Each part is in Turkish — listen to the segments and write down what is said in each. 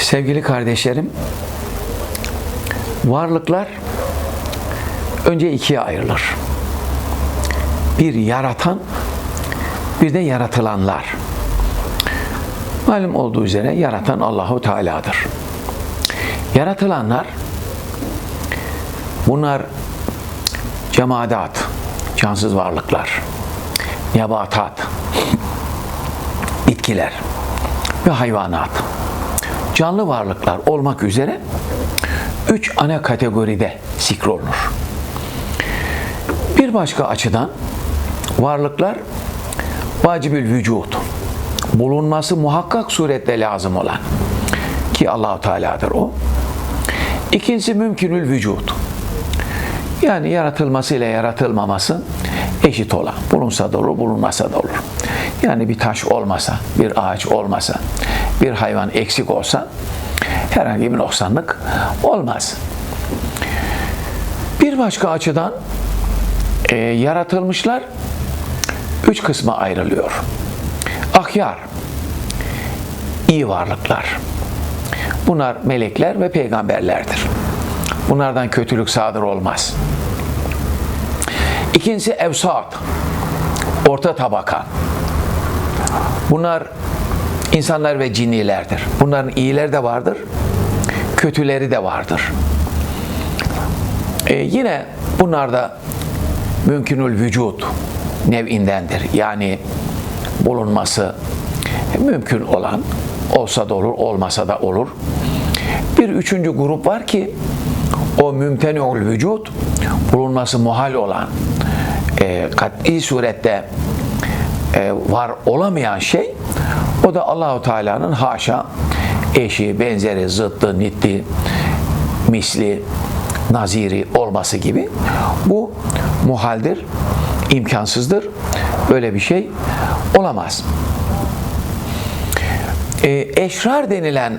Sevgili kardeşlerim, varlıklar önce ikiye ayrılır. Bir yaratan, bir de yaratılanlar. Malum olduğu üzere yaratan Allahu Teala'dır. Yaratılanlar bunlar cemaat, cansız varlıklar, nebatat, bitkiler ve hayvanat. Canlı varlıklar olmak üzere üç ana kategoride zikrolunur. Bir başka açıdan varlıklar vacibül vücut, bulunması muhakkak surette lazım olan ki Allahu Teala'dır o. İkincisi mümkünül vücut. Yani yaratılması ile yaratılmaması eşit olan. Bulunsa da olur, bulunmasa da olur. Yani bir taş olmasa, bir ağaç olmasa, bir hayvan eksik olsa herhangi bir noksanlık olmaz. Bir başka açıdan e, yaratılmışlar üç kısma ayrılıyor. Ahyar, iyi varlıklar. Bunlar melekler ve peygamberlerdir. Bunlardan kötülük sadır olmaz. İkincisi evsat, orta tabaka. Bunlar insanlar ve cinnilerdir. Bunların iyileri de vardır, kötüleri de vardır. Ee, yine bunlar da mümkünül vücut nev'indendir. Yani bulunması mümkün olan olsa da olur, olmasa da olur. Bir üçüncü grup var ki o mümteni'ül vücut bulunması muhal olan e, kat'i surette e, var olamayan şey o da Allahu Teala'nın haşa eşi, benzeri, zıttı, nitti, misli, naziri olması gibi bu muhaldir, imkansızdır. Böyle bir şey olamaz. E, eşrar denilen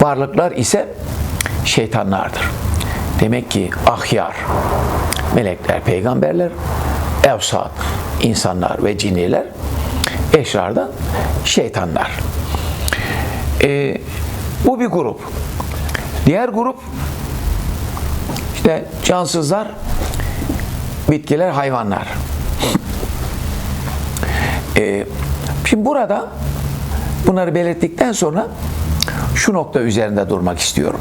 varlıklar ise şeytanlardır. Demek ki ahyar, melekler, peygamberler, evsat, insanlar ve cinniler, eşrar da şeytanlar. E, bu bir grup. Diğer grup işte cansızlar, bitkiler, hayvanlar. E, şimdi burada bunları belirttikten sonra şu nokta üzerinde durmak istiyorum.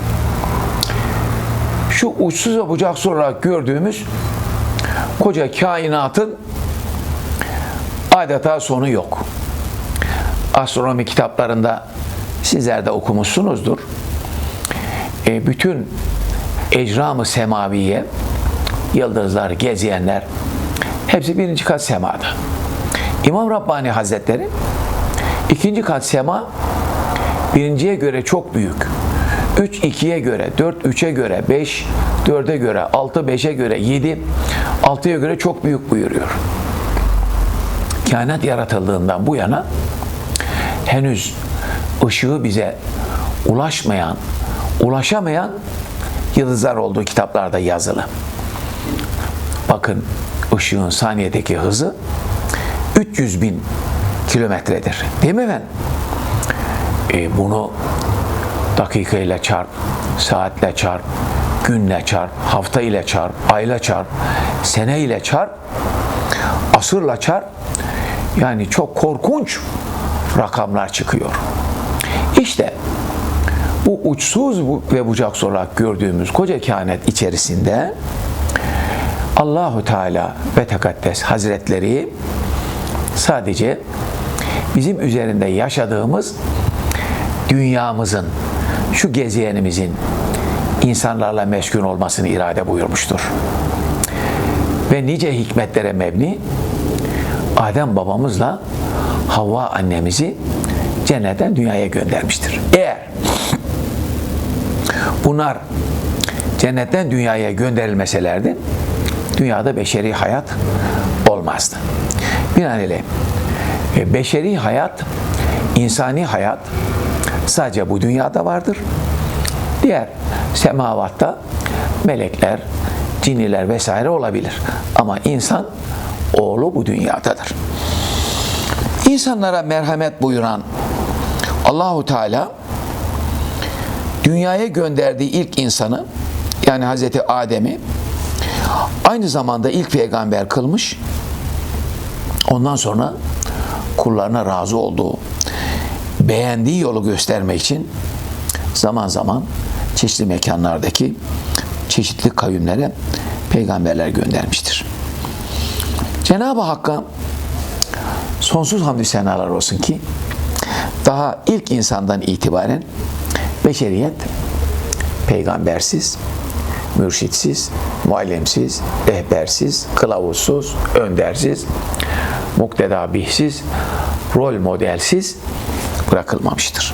Şu uçsuz ve bucaksız olarak gördüğümüz koca kainatın adeta sonu yok. Astronomi kitaplarında sizler de okumuşsunuzdur. E, bütün ecram-ı semaviye, yıldızlar, gezeyenler hepsi birinci kat semada. İmam Rabbani Hazretleri ikinci kat sema birinciye göre çok büyük. 3 2'ye göre, 4 3'e göre, 5 4'e göre, 6 5'e göre, 7 6'ya göre çok büyük buyuruyor. Kainat yaratıldığından bu yana henüz ışığı bize ulaşmayan, ulaşamayan yıldızlar olduğu kitaplarda yazılı. Bakın ışığın saniyedeki hızı 300 bin kilometredir. Değil mi efendim? E, bunu dakika ile çarp, saatle çarp, günle çarp, hafta ile çarp, ayla çarp, sene ile çarp, asırla çarp. Yani çok korkunç rakamlar çıkıyor. İşte bu uçsuz ve bucaksız olarak gördüğümüz koca kainat içerisinde Allahu Teala ve Tekaddes Hazretleri sadece bizim üzerinde yaşadığımız dünyamızın, şu gezeyenimizin insanlarla meşgul olmasını irade buyurmuştur. Ve nice hikmetlere mebni Adem babamızla Havva annemizi cennetten dünyaya göndermiştir. Eğer bunlar cennetten dünyaya gönderilmeselerdi dünyada beşeri hayat olmazdı. Binaenaleyh e, beşeri hayat, insani hayat sadece bu dünyada vardır. Diğer semavatta melekler, cinniler vesaire olabilir. Ama insan oğlu bu dünyadadır. İnsanlara merhamet buyuran Allahu Teala dünyaya gönderdiği ilk insanı yani Hazreti Adem'i aynı zamanda ilk peygamber kılmış. Ondan sonra kullarına razı olduğu, beğendiği yolu göstermek için zaman zaman çeşitli mekanlardaki çeşitli kavimlere peygamberler göndermiştir. Cenab-ı Hakk'a sonsuz hamdü senalar olsun ki daha ilk insandan itibaren beşeriyet peygambersiz, mürşitsiz, muallimsiz, rehbersiz, kılavuzsuz, öndersiz, muktedabihsiz, rol modelsiz bırakılmamıştır.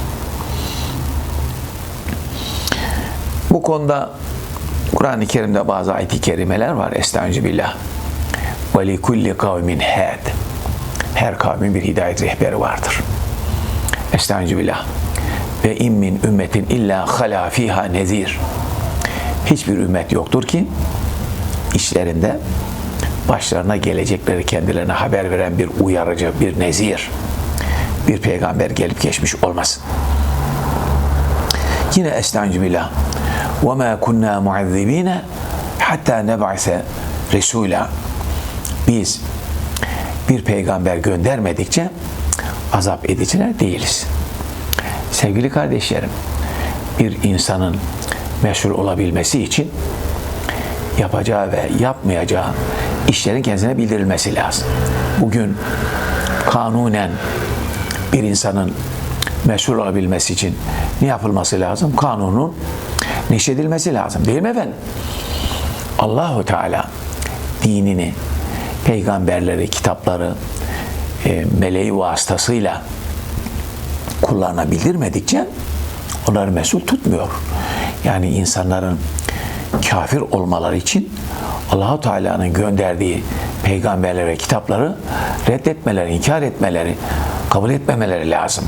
Konuda Kur'an-ı Kerim'de bazı ayet-i kerimeler var. Estaizu billah. Ve li kulli kavmin had. Her kavmin bir hidayet rehberi vardır. Estaizu. Ve in min ümmetin illa hala fiha nezir. Hiçbir ümmet yoktur ki içlerinde başlarına gelecekleri kendilerine haber veren bir uyarıcı, bir nezir, bir peygamber gelip geçmiş olmasın. Yine Estaizu. وَمَا كُنَّا مُعَذِّب۪ينَ hatta neb'ase Resul'a biz bir peygamber göndermedikçe azap ediciler değiliz. Sevgili kardeşlerim, bir insanın meşhur olabilmesi için yapacağı ve yapmayacağı işlerin kendisine bildirilmesi lazım. Bugün kanunen bir insanın meşhur olabilmesi için ne yapılması lazım? Kanunun neşredilmesi lazım. Değil mi efendim? Allahu Teala dinini, peygamberleri, kitapları, e, meleği vasıtasıyla kullarına bildirmedikçe onları mesul tutmuyor. Yani insanların kafir olmaları için Allahu Teala'nın gönderdiği peygamberlere, kitapları reddetmeleri, inkar etmeleri, kabul etmemeleri lazım.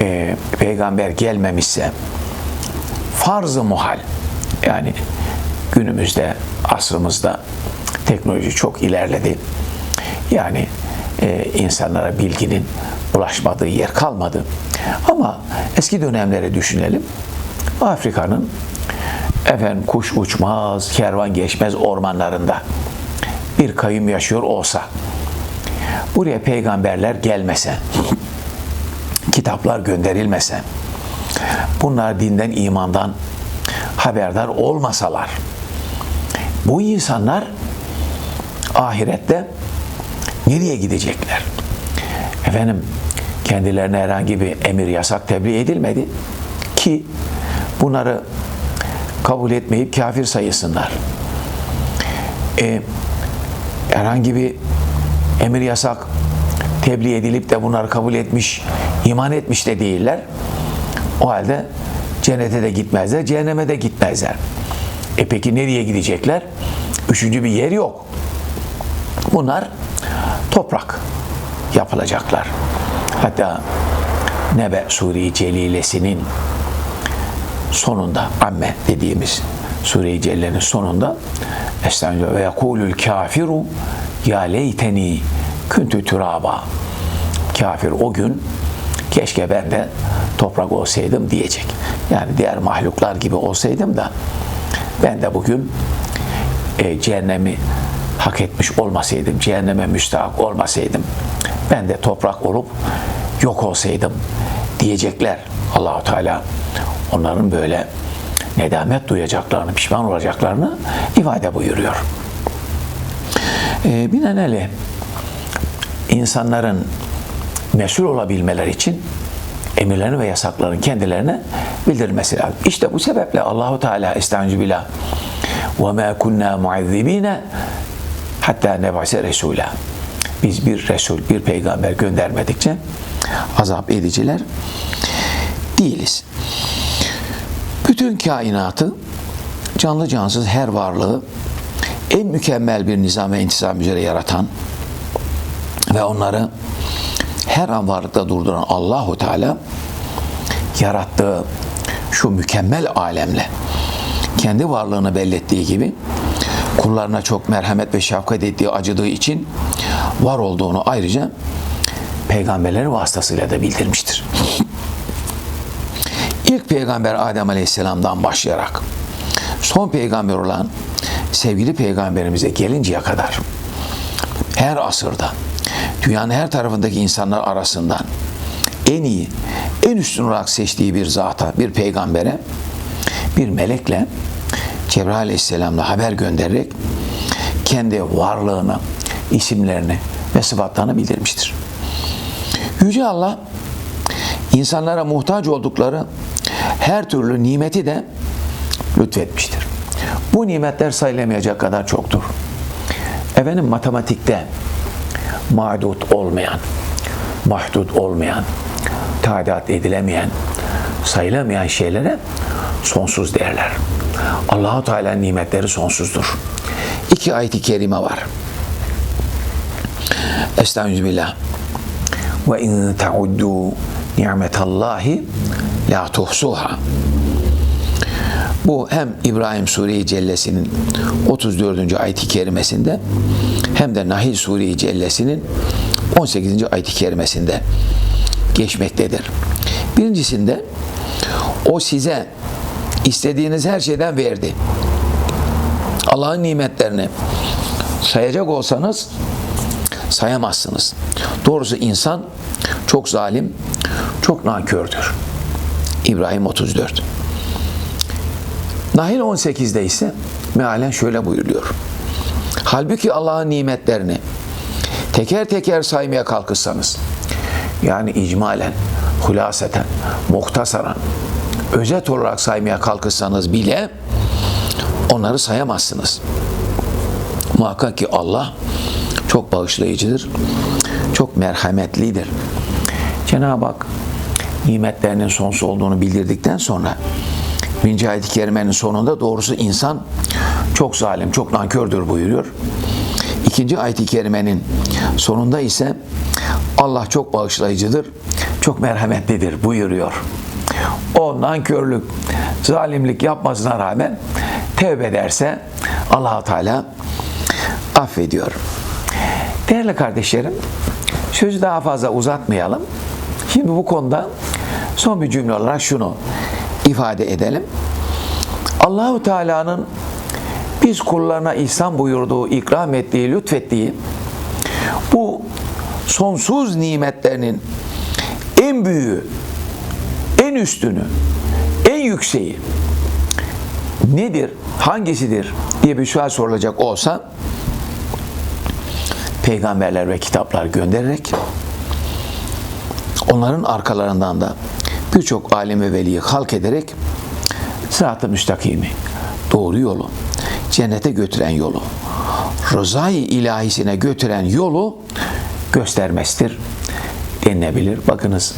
E, peygamber gelmemişse farz-ı muhal yani günümüzde asrımızda teknoloji çok ilerledi. Yani e, insanlara bilginin ulaşmadığı yer kalmadı. Ama eski dönemleri düşünelim. Afrika'nın efendim kuş uçmaz, kervan geçmez ormanlarında bir kayım yaşıyor olsa buraya peygamberler gelmese kitaplar gönderilmese bunlar dinden imandan haberdar olmasalar bu insanlar ahirette nereye gidecekler? Efendim kendilerine herhangi bir emir yasak tebliğ edilmedi ki bunları kabul etmeyip kafir sayısınlar. E, herhangi bir emir yasak tebliğ edilip de bunları kabul etmiş, iman etmiş de değiller. O halde cennete de gitmezler, cehenneme de gitmezler. E peki nereye gidecekler? Üçüncü bir yer yok. Bunlar toprak yapılacaklar. Hatta Nebe Sure-i Celilesi'nin sonunda, amme dediğimiz Sure-i Celle'nin sonunda Estağfirullah ve yekulul kafiru ya leyteni küntü türaba kafir o gün keşke ben de toprak olsaydım diyecek. Yani diğer mahluklar gibi olsaydım da ben de bugün e, cehennemi hak etmiş olmasaydım, cehenneme müstahak olmasaydım, ben de toprak olup yok olsaydım diyecekler. Allahu Teala onların böyle nedamet duyacaklarını, pişman olacaklarını ifade buyuruyor. E, binaenaleyh insanların mesul olabilmeleri için emirlerini ve yasakların kendilerine bildirmesi lazım. İşte bu sebeple Allahu Teala estaizu billah ve ma kunna muazzibine hatta nebase resula. Biz bir resul, bir peygamber göndermedikçe azap ediciler değiliz. Bütün kainatı canlı cansız her varlığı en mükemmel bir nizam ve intizam üzere yaratan ve onları her an varlıkta durduran Allahu Teala yarattığı şu mükemmel alemle kendi varlığını bellettiği gibi kullarına çok merhamet ve şefkat ettiği acıdığı için var olduğunu ayrıca peygamberleri vasıtasıyla da bildirmiştir. İlk peygamber Adem Aleyhisselam'dan başlayarak son peygamber olan sevgili peygamberimize gelinceye kadar her asırda dünyanın her tarafındaki insanlar arasından en iyi, en üstün olarak seçtiği bir zata, bir peygambere, bir melekle Cebrail Aleyhisselam'la haber göndererek kendi varlığını, isimlerini ve sıfatlarını bildirmiştir. Yüce Allah insanlara muhtaç oldukları her türlü nimeti de lütfetmiştir. Bu nimetler sayılamayacak kadar çoktur. Efendim matematikte mağdut olmayan, mahdut olmayan, tadat edilemeyen, sayılamayan şeylere sonsuz derler. Allahu Teala nimetleri sonsuzdur. İki ayet-i kerime var. Estağfirullah. Ve in ta'uddu ni'metallahi la tuhsuha. Bu hem İbrahim Sure-i Cellesi'nin 34. ayet-i kerimesinde hem de Nahil Sure-i Cellesi'nin 18. ayet-i kerimesinde geçmektedir. Birincisinde o size istediğiniz her şeyden verdi. Allah'ın nimetlerini sayacak olsanız sayamazsınız. Doğrusu insan çok zalim, çok nankördür. İbrahim 34. Nahil 18'de ise mealen şöyle buyuruyor. Halbuki Allah'ın nimetlerini teker teker saymaya kalkışsanız, yani icmalen, hulaseten, muhtasaran, özet olarak saymaya kalkışsanız bile onları sayamazsınız. Muhakkak ki Allah çok bağışlayıcıdır, çok merhametlidir. Cenab-ı Hak nimetlerinin sonsuz olduğunu bildirdikten sonra birinci ayet-i kerimenin sonunda doğrusu insan çok zalim, çok nankördür buyuruyor. İkinci ayet-i kerimenin sonunda ise Allah çok bağışlayıcıdır, çok merhametlidir buyuruyor. O nankörlük, zalimlik yapmasına rağmen tevbe ederse allah Teala affediyor. Değerli kardeşlerim, sözü daha fazla uzatmayalım. Şimdi bu konuda son bir cümle olarak şunu ifade edelim. Allahu Teala'nın biz kullarına ihsan buyurduğu, ikram ettiği, lütfettiği bu sonsuz nimetlerinin en büyüğü, en üstünü, en yükseği nedir, hangisidir diye bir sual sorulacak olsa peygamberler ve kitaplar göndererek onların arkalarından da birçok alim ve veliyi halk ederek sırat-ı müstakimi, doğru yolu, cennete götüren yolu, rızayı ilahisine götüren yolu göstermesidir denilebilir. Bakınız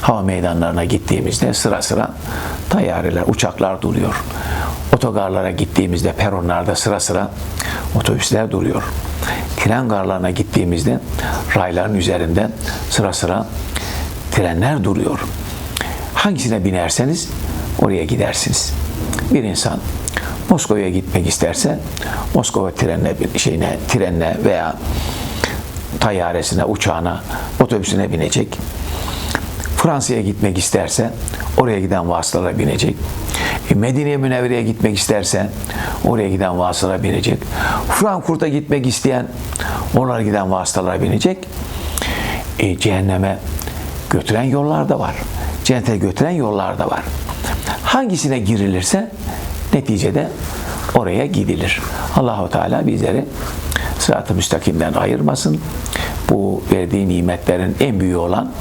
hava meydanlarına gittiğimizde sıra sıra tayyareler, uçaklar duruyor. Otogarlara gittiğimizde peronlarda sıra sıra otobüsler duruyor. Tren garlarına gittiğimizde rayların üzerinde sıra sıra trenler duruyor. Hangisine binerseniz oraya gidersiniz. Bir insan Moskova'ya gitmek isterse Moskova trenine, şeyine, trenine veya tayyaresine, uçağına, otobüsüne binecek. Fransa'ya gitmek isterse oraya giden vasıtalara binecek. E, Medine Münevvere'ye gitmek isterse oraya giden vasıtalara binecek. Frankfurt'a gitmek isteyen onlara giden vasıtalara binecek. E, cehenneme götüren yollar da var. Cennete götüren yollar da var. Hangisine girilirse neticede oraya gidilir. Allahu Teala bizleri sırat-ı müstakimden ayırmasın. Bu verdiği nimetlerin en büyüğü olan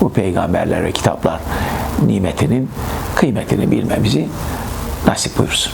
bu peygamberler ve kitaplar nimetinin kıymetini bilmemizi nasip buyursun.